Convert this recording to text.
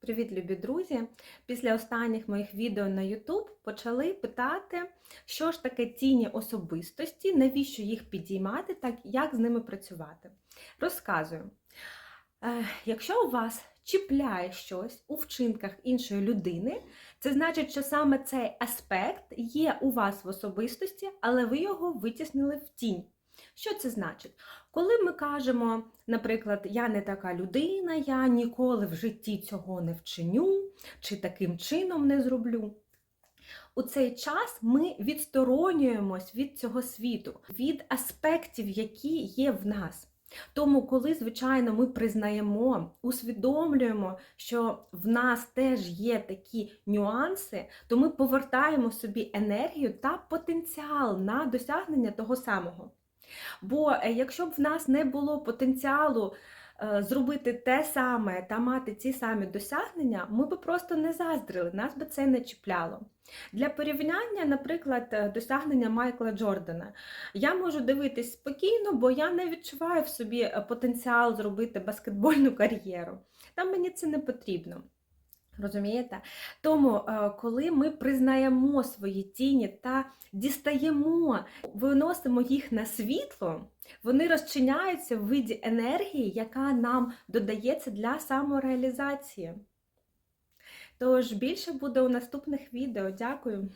Привіт, любі друзі! Після останніх моїх відео на YouTube почали питати, що ж таке тіні особистості, навіщо їх підіймати, так як з ними працювати. Розказую. Е, Якщо у вас чіпляє щось у вчинках іншої людини, це значить, що саме цей аспект є у вас в особистості, але ви його витіснили в тінь. Що це значить? Коли ми кажемо, наприклад, я не така людина, я ніколи в житті цього не вчиню, чи таким чином не зроблю. У цей час ми відсторонюємось від цього світу, від аспектів, які є в нас. Тому, коли, звичайно, ми признаємо, усвідомлюємо, що в нас теж є такі нюанси, то ми повертаємо собі енергію та потенціал на досягнення того самого. Бо е, якщо б в нас не було потенціалу е, зробити те саме та мати ці самі досягнення, ми б просто не заздрили, нас би це не чіпляло. Для порівняння, наприклад, е, досягнення Майкла Джордана, я можу дивитись спокійно, бо я не відчуваю в собі потенціал зробити баскетбольну кар'єру. Там мені це не потрібно. Розумієте? Тому, е, коли ми признаємо свої тіні та дістаємо, виносимо їх на світло, вони розчиняються в виді енергії, яка нам додається для самореалізації. Тож більше буде у наступних відео. Дякую.